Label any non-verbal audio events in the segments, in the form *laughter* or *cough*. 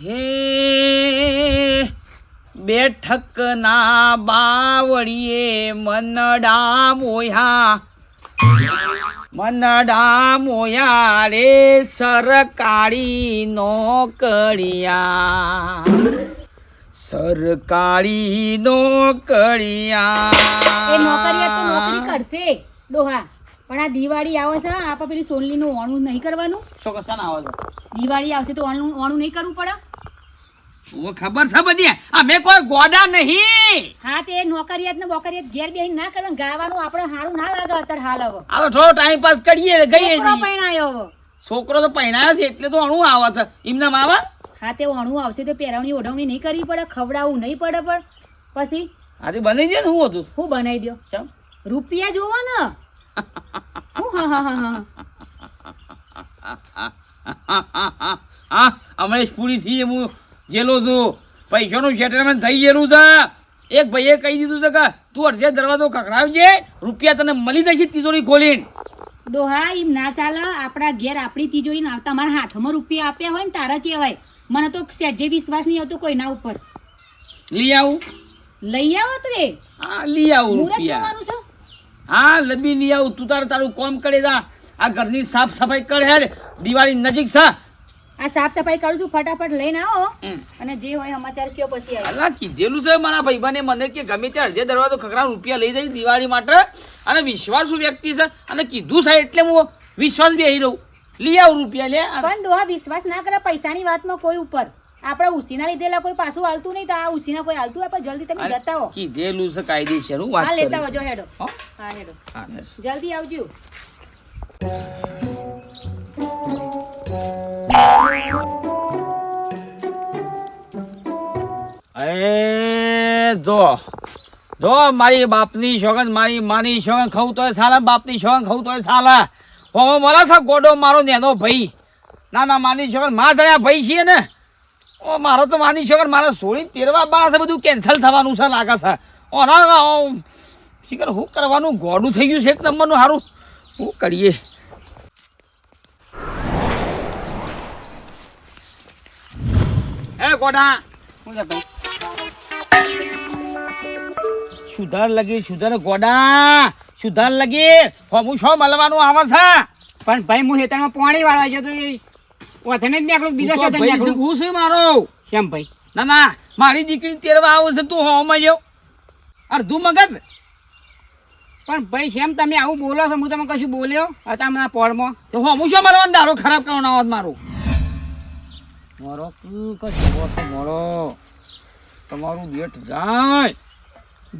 હે, બેઠકના બાવળીએ મનડા મોયા મનડા મોયા રે સરકારી નોકરિયા સરકારી નોકરિયા. એ નોકરિયા તો નોકરી કરશે, ડોહા. પણ આ દિવાળી આવે છે આપણે પેલી સોનલીનું ઓણું નહીં કરવાનું? શું કશા ના આવે દિવાળી આવશે તો ઓણું ઓણું નહીં કરવું પડે? ઓ ખબર છે બધી? અમે કોઈ ગોડા નહીં. હા તે નોકરિયાત ને બોકરિયાત ઘેર બેહી ના કરવાનું ગાવાનું આપણે સારું ના લાગે અત્યારે હાલ હવે. આવો થોડો ટાઈમ પાસ કરીએ ગઈએ છોકરો હવે. છોકરો તો પહેણાયો છે એટલે તો અણું આવે છે. એમના માવા? હા તે ઓણું આવશે તો પહેરવણી ઓઢવણી નહીં કરવી પડે ખવડાવવું નહીં પડે પણ. પછી? આજે બનાવી દે ને હું હતું. હું બનાવી દો ચમ? રૂપિયા જોવા ને હમણાં પૂરી થઈ હું જેલો છું. પૈસાનું સેટલમેન્ટ થઈ ગયેલું છે. એક ભાઈએ કહી દીધું છે કે તું અડધે દરવાજો કકડાવજે રૂપિયા તને મળી જશે તિજોરી ખોલીને. ડોહા એમ ના ચાલે. આપણા ઘેર આપણી તિજોરી ના તમારા હાથમાં રૂપિયા આપ્યા હોય ને તારા કહેવાય. મને તો સહેજે વિશ્વાસ નહીં આવતો કોઈના ઉપર. લઈ આવું. લઈ આવો તો હા લઈ આવું રૂપિયા. જોવાનું છે? હા લબી લઈ આવું. તું તારું તારું કોમ કરે જા. આ ઘરની સાફ સફાઈ કર હેડ. દિવાળી નજીક છે. આ સાફ સફાઈ કરું છું ફટાફટ લઈને આવો. અને જે હોય સમાચાર કયો પછી અલા કીધેલું છે મારા ભાઈબાને મને કે ગમે ત્યાં અડધે દરવાજો ખકરા રૂપિયા લઈ જઈ દિવાળી માટે. અને વિશ્વાસુ વ્યક્તિ છે? અને કીધું છે એટલે હું વિશ્વાસ બેહી રહું. લઈ આવું રૂપિયા લે. પણ ડોહા વિશ્વાસ ના કરે પૈસાની વાતમાં કોઈ ઉપર. આપણે ઉસીના લીધેલા કોઈ પાછું હાલતું નહીં તો આ ઉસીના કોઈ હાલતું હોય પણ જલ્દી તમે જતા હો. કીધેલું છે કાયદેસર હું વાત લેતા હોજો હેડો. હા? હેડો. જલ્દી આવજો. એ જો. જો મારી બાપની શોગન મારી માની શોગન ખાવું તોય સાલા બાપની શોગન ખાવું તોય સાલા. હો મળે છે ગોડો મારો નેનો ભાઈ. ના ના માની શોગનમાં ધણ્યા ભાઈ છીએ ને. ઓ, મારો તો માની શોગન મારે સોળી તેરવા બાર છે, બધું કેન્સલ થવાનું છે, લાગે છે. ઓના શીખર શું કરવાનું? ગોડું થઈ ગયું છે એક નંબરનું સારું શું કરીએ. એ ગોડા. છે સુધાર લગી, સુધાર, ગોડા. સુધાર લગી. હું શું મળવાનું આવે છે? પણ ભાઈ, હું હેતરમાં પાણી વાળવા જતો ઓથને જ નીકળું બીજા તું તો નીકળું. હું શું મારો? કેમ ભાઈ? ના ના મારી દીકરી તેરવા આવું છે તું હોમાં જો અડધું મગજ. પણ ભાઈ શેમ તમે આવું બોલો છો? હું તમે કશું બોલ્યો? હતા હમણાં પોળમાં. તો હું શું મારો દારો ખરાબ કરવાનો અવાજ મારું? મારો કશું મારો તમારું ગેટ જાય.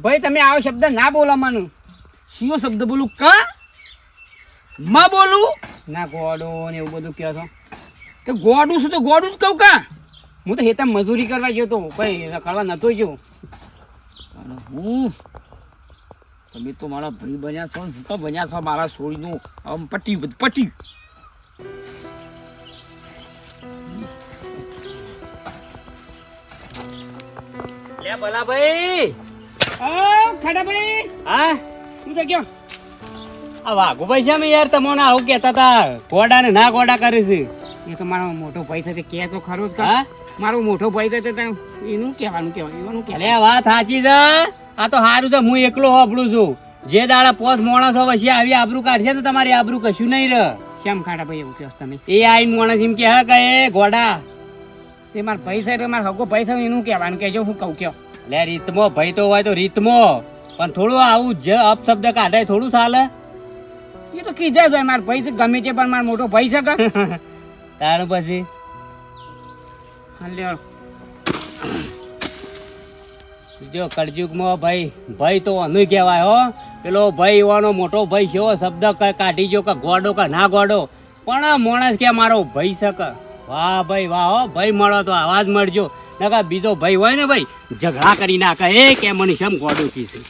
ભાઈ તમે આવો શબ્દ ના બોલો મને. શબ્દ બોલું કા? માં બોલું? ના ગોડો ને એવું બધું કહો છો. તો ગોડું છું તો ગોડું જ કહું કા? હું તો હેતા મજૂરી કરવા ગયો તો ભાઈ રખડવા નતો ગયો. અને હું? તમે તો મારા ભાઈ બન્યા છો હું તો બન્યા છો મારા છોડીનું. આમ પટી પટી લે ભલા ભાઈ ઓ ખડા ભાઈ હા? તું તો કયો આ વાઘુભાઈ છે યાર તમને આવું કહેતા હતા ગોડા ને ના ગોડા કરે છે. એ તો મારો મોટો ભાઈ સાથે કે તો ખરો જ કા મારો મોટો ભાઈ સાથે તો એનું કહેવાનું કહેવાય એનું કે અલે વાત સાચી છે આ તો સારું છે હું એકલો હોભળું છું. જે દાડા પોસ માણસો પછી આવી આબરૂ કાઢશે તો તમારી આબરૂ કશું નહીં રહે. શ્યામ ખાડા ભાઈ એવું કહો તમે. એ આઈ માણસ એમ કે હા કે ગોડા તે મારા ભાઈ સાથે મારા હગો ભાઈ સાથે એનું કહેવાનું કહેજો હું કહું કયો લે રીતમો ભાઈ તો હોય તો રીતમો. પણ થોડું આવું જ અપશબ્દ કાઢે થોડું ચાલે એ તો કીધા છે મારા ભાઈ છે ગમે તે પણ મારો મોટો ભાઈ છે કે. *laughs* તારું પછી? લ્યો. જો કળજુગમાં ભાઈ ભાઈ તો અનુ કહેવાય હો. પેલો ભાઈ એવાનો મોટો ભાઈ છે એવો શબ્દ કાઢી જો કે ગોડો કે ના ગોડો. પણ આ માણસ કે મારો ભાઈ શકે વાહ ભાઈ વાહ હો. ભાઈ મળો તો આવાજ મળજો. નકા બીજો ભાઈ હોય ને ભાઈ ઝઘડા કરી નાખે. એ કે મને શેમ ગોડું કીધું?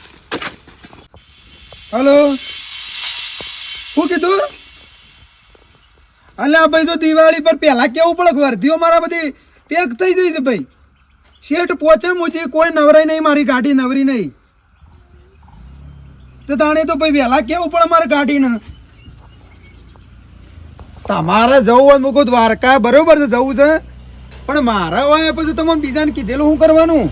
હલો. શું કીધું? અલ્યા ભાઈ જો દિવાળી પર પહેલા કેવું પડે? વર્ધીઓ મારા બધી પેક થઈ જઈ છે ભાઈ. શેઠ પહોંચે મુજી કોઈ નવરાઈ નહીં મારી ગાડી નવરી નહીં. તો તાણે તો ભાઈ વહેલા કેવું પડે મારે ગાડીને? તમારે જવું હોય મૂકું દ્વારકા બરોબર છે જવું છે. પણ મારા હોય પછી તમે બીજાને કીધેલું શું કરવાનું?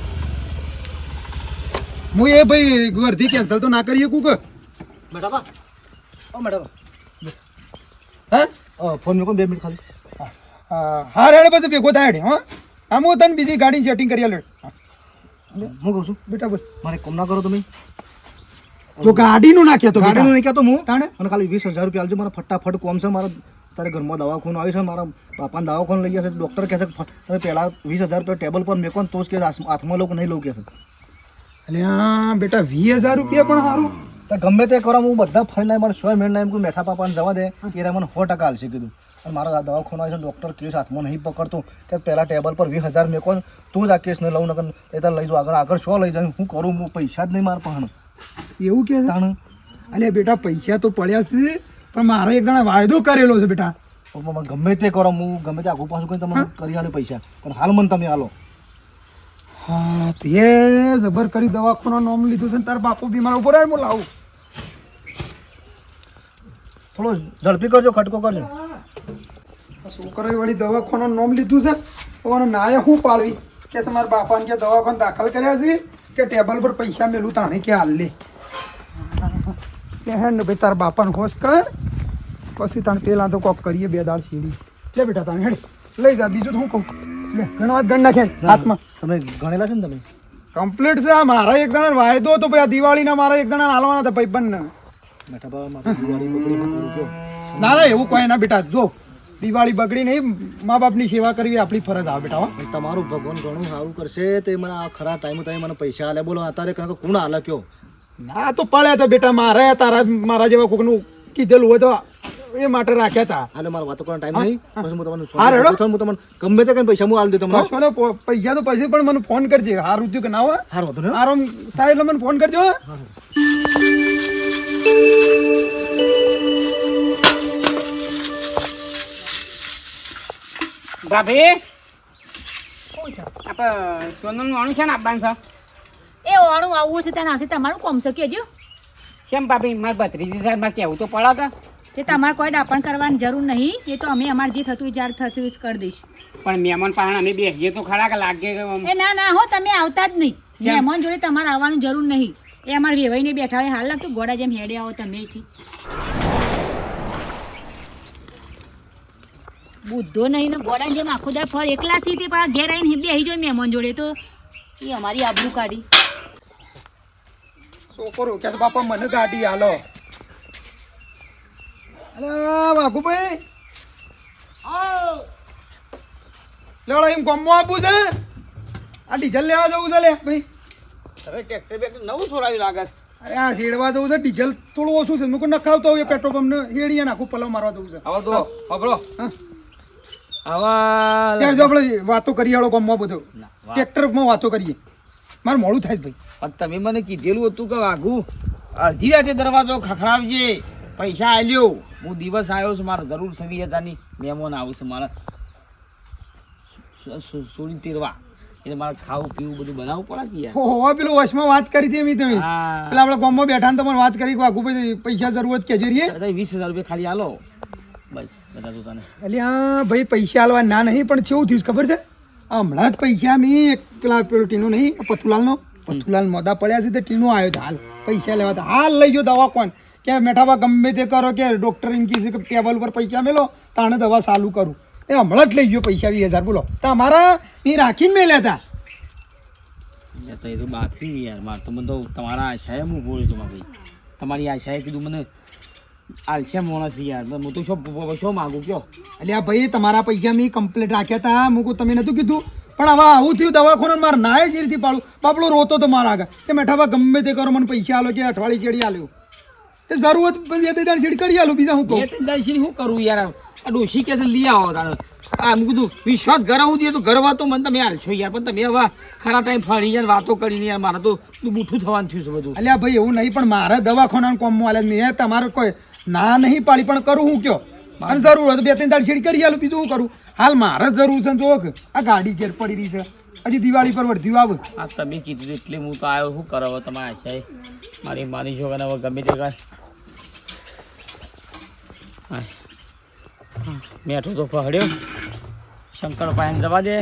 હું એ ભાઈ વર્ધી કેન્સલ તો ના કરી શકું કે? મેડમ ઓ મેડમ. હા? ફોન મૂકો બે મિનિટ ખાલી. હા, હા રેડ પછી ભેગો થાય હેડે, હા. આમ હું તને બીજી ગાડી સેટિંગ કરી આલે હું કહું છું બેટા બોલ. મારે કોમ ના કરો તમે. તો ગાડીનું નાખ્યા તો ગાડીનું નહીં કહેતો હું તાણે? મને ખાલી વીસ હજાર રૂપિયા આપજો મારા ફટાફટ કોમ છે મારા તારે ઘરમાં દવાખાનું આવી છે મારા બાપાને દવાખાનું લઈ ગયા છે ડૉક્ટર કહે છે તમે પહેલાં વીસ હજાર રૂપિયા ટેબલ પર મેકો તો જ કે હાથમાં લો કે નહીં લઉં કે છે. એટલે હા બેટા વીસ હજાર રૂપિયા પણ સારું. તો ગમે તે કરો હું બધા ફરીને મારે સો મિનિટ એમ કે મેઠા પાપાને જવા દે એ મને સો ટકા હાલશે કીધું. અને મારા દવાખાનું છે ડૉક્ટર કેસ હાથમાં નહીં પકડતો. કે પહેલાં ટેબલ પર વીસ હજાર મેકો તું જ આ કેસને લઉં નગર એ તાર લઈ જાઉં. આગળ આગળ શું લઈ જાય હું કરું? હું પૈસા જ નહીં માર પણ એવું કે જાણ અને બેટા પૈસા તો પડ્યા છે પણ મારો એક જણા વાયદો કરેલો છે બેટા. ગમે તે કરો હું ગમે તે આગું પાછું કરીને તમે કરી આલે પૈસા. પણ હાલ મને તમે હાલો હા તે જબર કરી દવાખાનું નામ લીધું છે ને તાર બાપુ બીમાર ઊભો રહે હું લાવું. થોડો ઝડપી કરજો ખટકો કરજો. છોકરાએ વળી દવાખાનું નામ લીધું છે અને નાય હું પાળવી કે છે મારા બાપાને કે દવાખાને દાખલ કર્યા છે કે ટેબલ પર પૈસા મેલું તાણે કે હાલ લે. કે હે ને ભાઈ તારા બાપાને ખોશ કર. પછી તાણે પેલા તો કોક કરીએ બે દાળ સીડી લે બેટા તાણે હેડ. લઈ જા બીજું તો હું કહું. લે ઘણો વાત ગણ નાખે. હાથમાં. તમે ગણેલા છે ને તમે? કમ્પ્લીટ છે આ. મારા એક જણા વાયદો હતો ભાઈ. આ દિવાળીના મારા એક જણા હાલવાના હતા ભાઈ બંને. બાબા દિવાળી બગડી પૂરું કયો ના ના એવું કોઈ ના બેટા. જો દિવાળી બગડી નહીં મા બાપની સેવા કરવી આપણી ફરજ આવે બેટા હો. તમારું ભગવાન ઘણું સારું કરશે. તે મને આ ખરા ટાઈમે તમે મને પૈસા આલે. બોલો અત્યારે કારણ કે કોણ હાલે કયો? ના તો પડ્યા હતા બેટા. મારે તારા મારા જેવા કોકનું કીધેલું હોય તો એ માટે રાખ્યા હતા. હાલે મારો વાતો કરવાનો ટાઈમ નહીં. પછી હું તમને હા, રેડો. હું તમને ગમે તે કઈ પૈસા હું આલ દઉં તમને કશો ને પૈસા તો પછી પણ મને ફોન કરજે. હારું થયું કે ના હોય? હારું વાંધો નહીં હો. હારો થાય એટલે મને ફોન કરજો ભાભી? આપણે સોનમ વાણું છે ને આપવાનું છે? એ ઓણું આવવું છે ત્યાં નાસી તમારું કોમ છે કેજો કેમ ભાભી મારી ભત્રીજી સાહેબ મારે કહેવું તો પડે કે? તે તમારે કોઈ ડાપણ કરવાની જરૂર નહીં એ તો અમે અમારે જે થતું જ્યારે થતું જ કરી દઈશું. પણ મહેમાન પાહણ અમે બેસીએ તો ખરા કે લાગે એ ના ના હો તમે આવતા જ નહીં? મહેમાન જોડે તમારે આવવાની જરૂર નહીં. એ અમારે વેવાઈને બેઠા હોય હાલ લાગતું ગોડા જેમ હેડે આવો તમે અહીંથી. બુદ્ધો નહીં ને ગોડા જેમ આખો દર ફળ એકલા સીધી પણ ઘેર આવીને બેસી જોઈ મહેમાન જોડે તો. એ અમારી આબરૂ કાઢી. છોકરો કે બાપા મને ગાડી હાલો અરે વાઘુભાઈ. લેવડો એમ ગમવા આપવું છે? આ ડીઝલ લેવા જવું છે લે ભાઈ હવે ટ્રેક્ટર બેક્ટર નવું છોડાયું લાગે છે. અરે આ શેડવા જવું છે ડીઝલ થોડું ઓછું છે. મૂકું નખાવતો હોય પેટ્રોલ પંપ ને હેડીએ નાખું પલવ મારવા જવું છે. હવે તો ખબરો હા. હવે જો આપણે વાતો કરીએ હાલો ગમવા બધું. ટ્રેક્ટરમાં વાતો કરીએ. મારે મોડું થાય ભાઈ. તમે મને કીધેલું હતું કે વાઘું અડધી રાતે દરવાજો ખખડાવજે. પૈસા આલ્યો. હું દિવસ આવ્યો છું, મારે જરૂર વીસ હજારની મહેમાન આવું છે મારે. સુ- સુ- સુરી તીરવા એટલે મારે ખાવું પીવું બધું બનાવવું પડે કે યાર પેલું વચમાં વાત કરી હતી એમ તમે પેલા આપણે ગામમાં બેઠા ને તમને વાત કરી કે વાઘુભાઈ પૈસા જરૂરત કે જરીએ વીસ હજાર રૂપિયા ખાલી હાલો બસ બધા તો તને એટલે હા ભાઈ પૈસા હાલવા ના નહીં પણ કેવું થયું ખબર છે હમણાં જ પૈસા મેં પેલા પેલો ટીનો નહીં પથુલાલનો પથુલાલ મોદા પડ્યા છે તે ટીનો આવ્યો હાલ પૈસા લેવા તો હાલ લઈ ગયો દવા કોણ કે મેઠાબા ગમે તે કરો કે ડૉક્ટર એમ કહેશે કે ટેબલ પર પૈસા મેલો તાણે દવા ચાલુ કરું. એ હમણાં જ લઈ ગયો પૈસા વીસ હજાર બોલો. તમારા એ રાખીને મેલ્યા હતા. તો એ તો બાકી યાર મારે તો મને તો તમારા આશાએ હું બોલું છું ભાઈ. તમારી આશાએ કીધું મને આલશે માણસ યાર. હું તો શું શું માગું કયો? એટલે ભાઈ તમારા પૈસા મેં કમ્પ્લેટ રાખ્યા હતા મૂકું તમે નતું કીધું? પણ હવે આવું થયું દવાખાનું મારે નાય જ રીતે પાડું. બાપડો રોતો તો મારા આગળ. કે મેઠાબા ગમે તે કરો મને પૈસા આલો કે અઠવાડિયે ચેડી આલ્યો. તે જરૂરત બે ત્રણ દાણ ચેડી કરી આલો બીજા હું બે કહું? ત્રણ દાડે શું કરું યાર? આ ડોશી કે છે લઈ આવો તારે. આ મેં કીધું વિશ્વાસ કરાવું દે તો ગરવા તો મને તમે હાલ છો યાર પણ તમે હવે ખરા ટાઈમ ફરી જાય વાતો કરીને યાર મારે તો બૂઠું થવાનું થયું છે બધું. અલ્યા ભાઈ એવું નહીં પણ મારા દવાખાના કોમમાં આલે મેં તમારે કોઈ ના નહીં પાડી પણ કરું હું કયો? મારે જરૂર હોય તો બે ત્રણ દાડ ચેડી કરી આલું બીજું હું કરું? હાલ મારે જરૂર છે જો આ ગાડી ઘેર પડી રહી છે. હજી દિવાળી પર વર્ધ્યું આવ આ તમે કીધું એટલે હું તો આવ્યો શું કરો તમારા આશાએ? મારી માની છો હવે ગમે તે કર. મેઠો તો પહડ્યો શંકર પાયન જવા દે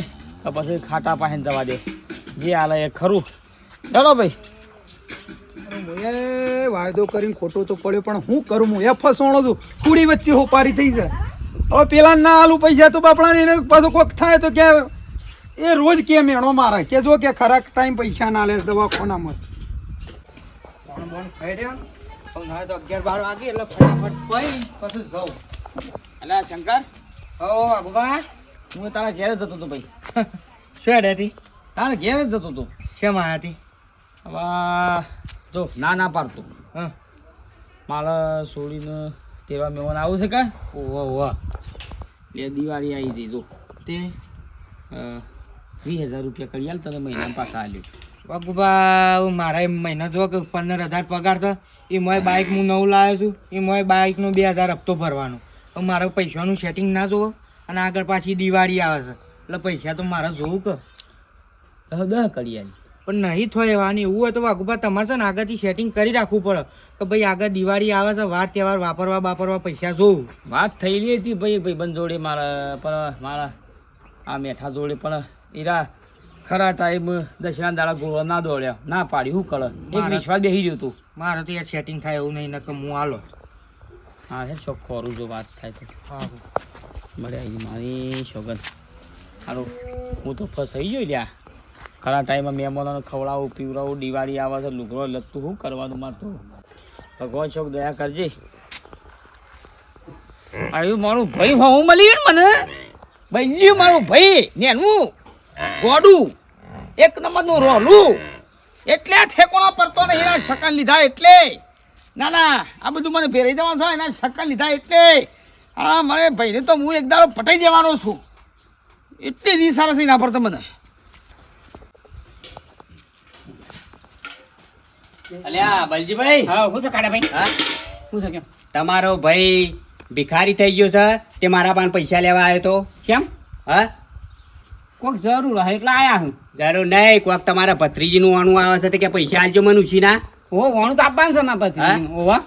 તો પછી ખાટા પાસે જવા દે. જે હાલે એ ખરું. ચલો ભાઈ. વાયદો કરીને ખોટો તો પડ્યો પણ હું કરું? હું એ ફસવાનો છું. કુડી વચ્ચે હોપારી થઈ જાય. હવે પેલા ના આલુ પૈસા તો બાપડા એને પાછો કોક થાય તો કે એ રોજ કે મેણો મારે? કે જો કે ખરાક ટાઈમ પૈસા ના લે દવાખાનામાં. ફોન બોન ખાઈ રહ્યો હવે તો અગિયાર બાર વાગે એટલે ફટાફટ પઈ પછી જાઉં. અલા શંકર? હો અગવા હું તારા ઘેર જતો હતો ભાઈ. *laughs* શું હેડેથી તારા ઘેર જ જતો હતો. શેમ આયાથી હવે જો ના ના પાડતું. હા. મારા છોડીને તેવા મેવાન આવું છે કે? ઓહો ઓહો બે દિવાળી આવી જઈ જો. તે? વીસ હજાર રૂપિયા કરી આલ તને મહિના પાછા આલ્યો અગવા મારા મહિના જો કે પંદર હજાર પગાર છે. એ મોય બાઇક હું નવું લાવ્યો છું. એ મોય બાઇકનો બે હજાર હપ્તો ભરવાનો. હવે મારે પૈસાનું સેટિંગ ના જોવો અને આગળ પાછી દિવાળી આવે છે. એટલે પૈસા તો મારે જોવું કે. દહ કરી આલી. પણ નહીં થાય એવા એવું હોય તો વાગુભા તમારે છે ને આગળથી સેટિંગ કરી રાખવું પડે. કે ભાઈ આગળ દિવાળી આવે છે વાત તહેવાર વાપરવા બાપરવા પૈસા જોવું વાત થયેલી હતી ભાઈ ભાઈ બંધ જોડે મારા પણ મારા આ મેઠા જોડે પણ ઈરા ખરા ટાઈમ દશના દાડા ગોળો ના દોડ્યા. ના પાડી શું કરે એક વિશ્વાસ બેસી ગયું તું. મારે તો યાર સેટિંગ થાય એવું નહીં નકર હું આલો હા છે ચોખ્ખો ખોરું જો વાત થાય તો. મળે આવી મારી શોગન સારું હું તો ફસાઈ ગયો લ્યા. ખરા ટાઈમમાં મહેમાનોને ખવડાવું પીવડાવું દિવાળી આવે છે લુગડો લગતું શું કરવાનું મારતું ભગવાન છોક દયા કરજે. આવ્યું મારું ભાઈ હું મળી મને? ભાઈ મારું ભાઈ નેનું. ગોડું. એક નંબરનું રોલું. એટલે આ ઠેકોણા પડતો નહીં એના શકન લીધા એટલે. ના ના આ બધું મને ભેરાઈ જવાનું છે એના શકન લીધા એટલે. હા મને ભાઈને તો હું એક દાડો પટાઈ દેવાનો છું. એટલી રીત સરસ નહીં ના પડતો મને અલ્યા બલજીભાઈ. હા હું છે ભાઈ? હા? હું છે કેમ? તમારો ભાઈ ભિખારી થઈ ગયો છે તે મારા પાસે પૈસા લેવા આવ્યો તો. શ્યામ? હા? કોઈક જરૂર હે એટલે આયા હું. જરૂર નહીં કોક તમારા ભત્રીજીનું આણું આવે છે કે પૈસા આલજો મને ઉછીના ઓ વણું તો આપવાનું છે ના ભત્રીજી. ઓવા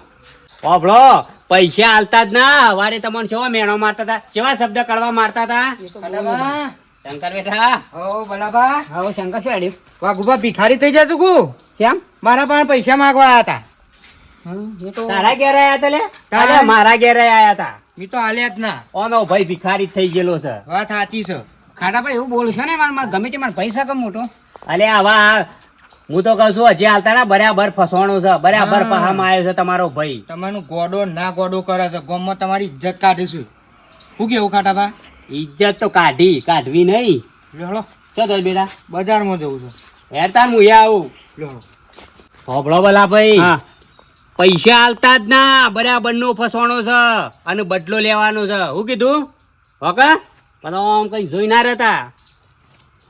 ઓભળો પૈસા આલતા જ ના હવારે તમને કેવા મેણો મારતા હતા? કેવા શબ્દ કડવા મારતા હતા? શંકર બેઠા ઓ બલાબા હવે શંકર શું હેડ્યું વાઘુબા ભિખારી થઈ જશું કુ? શ્યામ મારા પાસે પૈસા માંગવા આવ્યા હતા હા તારા ઘેર આયા હતા લે? તારા? મારા ઘેર આયા હતા મી તો આલ્યા જ ના. ઓનો ભાઈ ભિખારી થઈ ગયેલો છે. વાત સાચી છે. ખાટા ભાઈ એવું બોલશો ને મારે મારે ગમે તે મારે પૈસા કમ મોટો અલે આવા હું તો કહું છું હજી હાલતા ના બરાબર ફસવાનો છે બરાબર. પહામાં આવ્યો છે તમારો ભાઈ. તમારું ગોડો ના ગોડો કરે છે ગોમમાં તમારી ઇજ્જત કાઢીશું. શું કેવું ખાટાભા? ઇજ્જત તો કાઢી કાઢવી નહીં. લેહળો શું થયું બેટા? બજારમાં જવું છું. હેરતા હું આવું. લેહળો હોભળો ભલા ભાઈ. હા. પૈસા હાલતા જ ના બરાબર નો ફસવાનો છે અને બદલો લેવાનો છે. શું કીધું? હોકા? પણ આમ કઈ જોઈ ના રહેતા.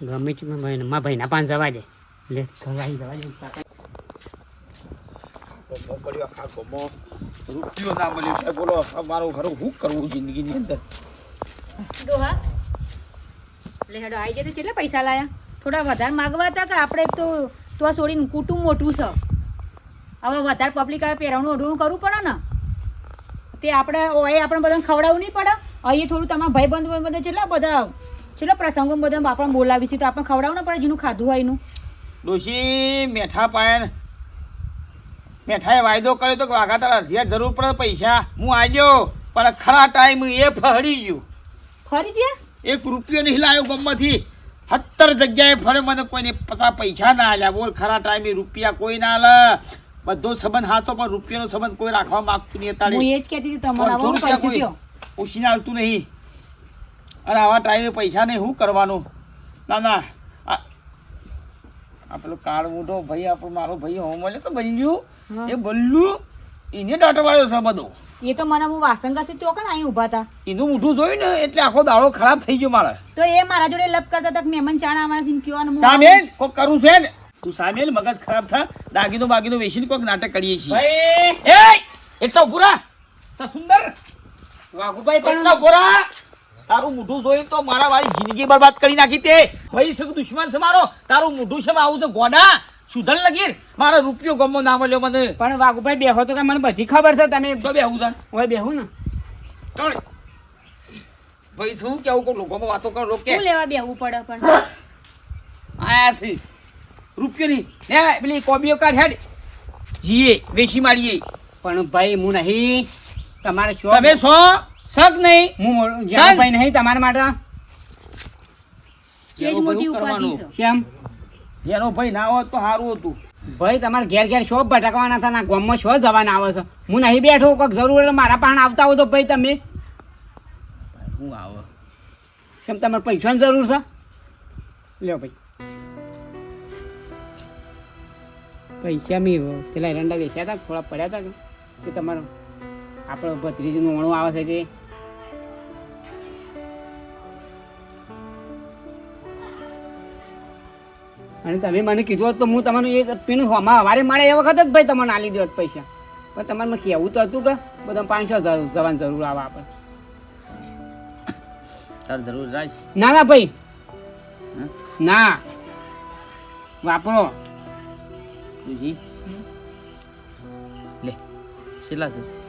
ગમે છે મારા ભાઈ મારા ભાઈના પાંચ જવા દે. લે, ઘર જવા દે. બોલો મારું ઘર શું કરવું જિંદગીની અંદર ડોહા. એટલે હેડો આવી જાય તો કેટલા પૈસા લાયા? થોડા વધારે માગવા હતા કે આપણે તો તો છોડીને કુટુંબ મોટું છે? હવે વધારે પબ્લિક આવે, પહેરવાનું ઓઢવું કરવું પડે ને? તે આપણે ઓય આપણે બધાને ખવડાવવું નહીં પડે. અહીં થોડું તમારા ભાઈ બંધ બધા જેટલા બધા ચલો પ્રસંગો બધા આપણે બોલાવી છે તો આપણે ખવડાવવું પડે જેનું ખાધું હોય એનું. ડોશી મેઠા પાયણ. મેઠાએ વાયદો કર્યો તો વાઘા તારા અડધિયા જરૂર પડે પૈસા. હું આવ્યો પણ ખરા ટાઈમ એ ફરી ગયું. ફરી ગયા? એક રૂપિયો નહીં લાવ્યો ગમમાંથી. સત્તર જગ્યાએ ફરે મને કોઈને પતા પૈસા ના આલ્યા. બોલ ખરા ટાઈમે રૂપિયા કોઈ ના આલે. બધો સંબંધ હાથો પણ રૂપિયાનો સંબંધ કોઈ રાખવા માંગતું નહીં હું એ જ કહેતી હતી તમારા રૂપિયા કોઈ ઉછીને આવતું નહીં. અને આવા ટાઈમે પૈસા નહીં શું કરવાનું? ના ના. આ પેલો કાળ મોટો ભાઈ આપણો મારો ભાઈ હોમ મળે તો બલ્યું એ બલ્લું એને દાટવાળ્યો છે બધો. એ તો મને હું વાસણ કરશે તો કણ અહીં ઊભા હતા? એનું મોઢું જોયું ને એટલે આખો દાડો ખરાબ થઈ ગયો મારે. તો એ મારા જોડે લપ કરતા તક મહેમાન ચાણા અમારા સિંહ કયો અને હું કોક કરું છે ને. તું સામેલ મગજ ખરાબ થા. દાગીનો બાગીનો વેચીને કોક નાટક કરીએ છીએ. એ એટલો બુરા તો સુંદર. વાઘુભાઈ પણ એટલો બુરા તારું મોઢું જોઈ તો મારા ભાઈ જિંદગી બરબાદ કરી નાખી તે. ભાઈ છે દુશ્મન છે મારો. તારું મોઢું છે આવું છે ગોડા. સુધર લગીર મારો રૂપિયો ગમો ના મળ્યો મને. પણ વાઘુભાઈ બેહો તો કે મને બધી ખબર છે તમે તો બે આવું છે? હોય બેહું ને. ચાલ. ભાઈ શું કેવું? કહું લોકોમાં વાતો કરો લોકો લેવા બેહવું પડે પણ. આયા છે રૂપિયો નહીં. ને પેલી કોબીઓ કાઢ હેડ. જીએ વેચી મારીએ. પણ ભાઈ હું નહીં. તમારે શું તમે સો શક નહીં? હું ભાઈ નહીં તમારા માટે. છે. કેમ જેનો ભાઈ ના હોત તો સારું હતું. ભાઈ તમારે ઘેર ઘેર શો ભટકવાના હતા ના ગામમાં શો જવાના આવે છે? હું નહીં બેઠો કોઈક જરૂર મારા પાસે આવતા હો તો ભાઈ તમે. હું આવો. કેમ તમારે પૈસાની જરૂર છે? લ્યો ભાઈ. પૈસા મેં પેલા એરંડા વેચ્યા હતા થોડા પડ્યા હતા કે તમારો. આપણો ભત્રીજીનું ઓણું આવે છે તે. અને તમે મને કીધું હતું તો હું તમારું એ પીણું હોમાં અમારે મળે એ વખત જ ભાઈ તમને આલી દેવત પૈસા. પણ તમારે મને કહેવું તો હતું કે બધા પાંચસો જવાની જરૂર આવે આપણે. તાર જરૂર રાખ. ના ના ભાઈ. ના. વાપરો. તુજી લે છેલ્લા છે.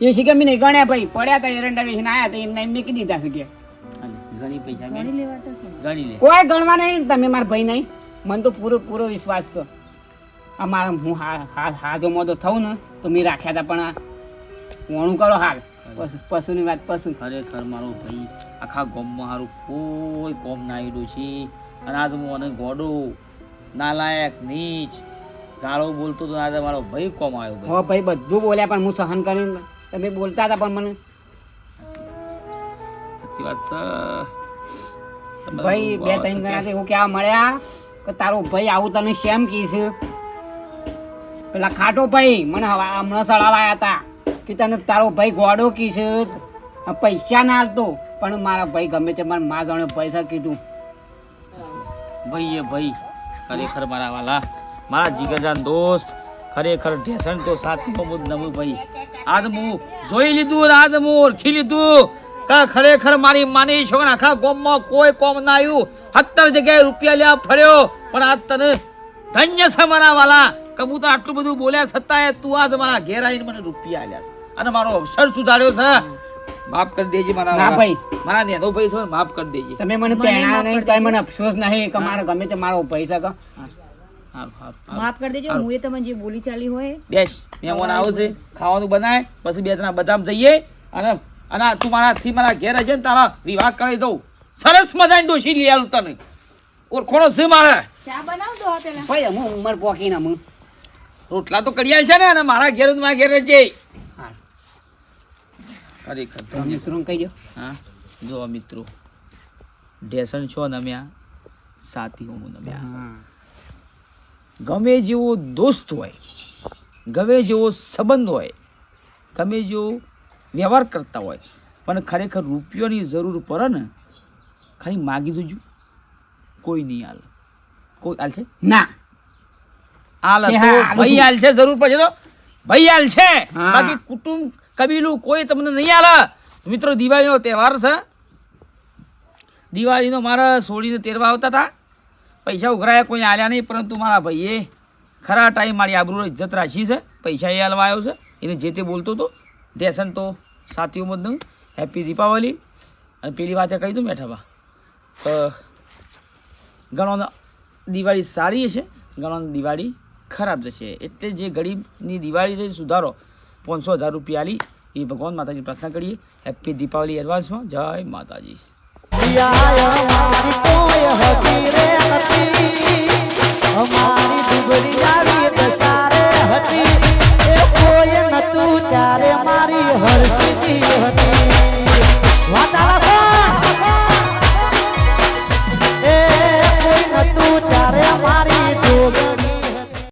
એ શીખર મેં ગણ્યા ભાઈ પડ્યા હતા એરંડા વેચીને આવ્યા હતા એમને એમ મેં કીધી દીધા છે કે હાલે, ઘણી પૈસા ગણી લેવા તો ગણી લે. કોઈ ગણવા નહીં તમે મારા ભાઈ નહીં. મને તો પૂરો પૂરો વિશ્વાસ છે. આ મારા હું હા હા હાજો મોદો થઉં ને તો મેં રાખ્યા હતા પણ આ વણું કરો હાલ. પશુ- પશુની વાત પશુ. ખરેખર મારો ભાઈ આખા ગોમમાં હારું કોઈ કોમ ના આવ્યું છે. અને આજ હું અને ગોડો. નાલાયક નીચ. ગાળો બોલતો તો આજે મારો ભાઈ કોમ આવ્યો હો ભાઈ બધું બોલ્યા પણ હું સહન કરીને તમે બોલતા હતા પણ મને. સાચી વાત છે. ભાઈ બે ત્રણ કે? જણા એવું કહેવા મળ્યા કે તારો ભાઈ આવું તને શેમ કીશ પેલા ખાટો ભાઈ મને હમણાં સડાવાયા હતા કે તને તારો ભાઈ ગોડો કીશ પૈસા ના હાલતો પણ મારા ભાઈ ગમે તે મારા મા જાણે પૈસા કીધું. ભાઈ એ ભાઈ ખરેખર મારા વાલા મારા જીગરજાન દોસ્ત ખરેખર ઢેસણ તો સાથી મુદ નવું ભાઈ. આજ હું જોઈ લીધું આજ હું ઓળખી લીધું. કા ખરેખર મારી માની છોકરા આખા ગોમમાં કોઈ કોમ ના આવ્યું? સત્તર જગ્યાએ રૂપિયા લેવા ફર્યો. પણ આજ તને ધન્ય છે મારા વાલા. કે હું તો આટલું બધું બોલ્યા છતાંય તું આજ મારા ઘેર આવીને મને રૂપિયા આલ્યા અને મારો અવસર સુધાર્યો છે. માફ કરી દેજે મારા ના ભાઈ. મારા નેનો ભાઈ છે માફ કરી દેજે. તમે મને પહેણા નહીં તો મને અફસોસ નહીં કે મારે ગમે તે મારો પૈસા કે. માફ કરી દેજો હું એ તમને જે બોલી ચાલી હોય બેસ મહેમાન આવું છે ખાવાનું બનાય પછી બે ત્રણ બદામ જઈએ અને અને આ તું મારાથી મારા ઘેર છે ને તારા વિવાહ કરી દઉં. સરસ મજાની ડોશી લઈ આવું તને. ઓળખોનો છે મારે. ચા બનાવ પેલા ભાઈ હું ઉંમર પોકીને હું રોટલા તો કડિયા છે ને અને મારા ઘેર મારા ઘેર જ જઈ હા. ખરેખર મિત્રો કહી દો હા જો મિત્રો. ઢેસણ છો નમ્યા સાથી હું નમ્યા હા. ગમે જેવો દોસ્ત હોય ગમે જેવો સંબંધ હોય ગમે જેવો વ્યવહાર કરતા હોય પણ ખરેખર રૂપિયોની જરૂર પડે ને ખાલી માગી જોજો. કોઈ નહીં હાલ. કોઈ હાલ છે? ના. હાલ ભાઈ હાલ છે જરૂર પડશે તો. ભાઈ હાલ છે. બાકી કુટુંબ કબીલું કોઈ તમને નહીં હાલે. મિત્રો દિવાળીનો તહેવાર છે. દિવાળીનો મારા સોળીને તેરવા આવતા હતા. પૈસા ઉઘરાયા, કોઈ આલ્યા નહીં, પરંતુ મારા ભાઈએ ખરા ટાઈમ મારી આબરૂ ઇજ્જત રાખી છે. પૈસા એ હાલવા આવ્યો છે. એને જે તે બોલતો હતો ઢેસન તો સાથી ઉમદ નહીં હેપી દીપાવલી. અને પેલી વાતે કહી દઉં તો ઘણો દિવાળી સારી છે ઘણો દિવાળી ખરાબ જશે. એટલે જે ગરીબની દિવાળી છે સુધારો. પાંચસો હજાર રૂપિયા આલી, એ ભગવાન માતાજી પ્રાર્થના કરીએ. હેપી દીપાવલી એડવાન્સમાં. જય માતાજી. ત્યારે મારી હરસીજી હતી. વાતાવરણ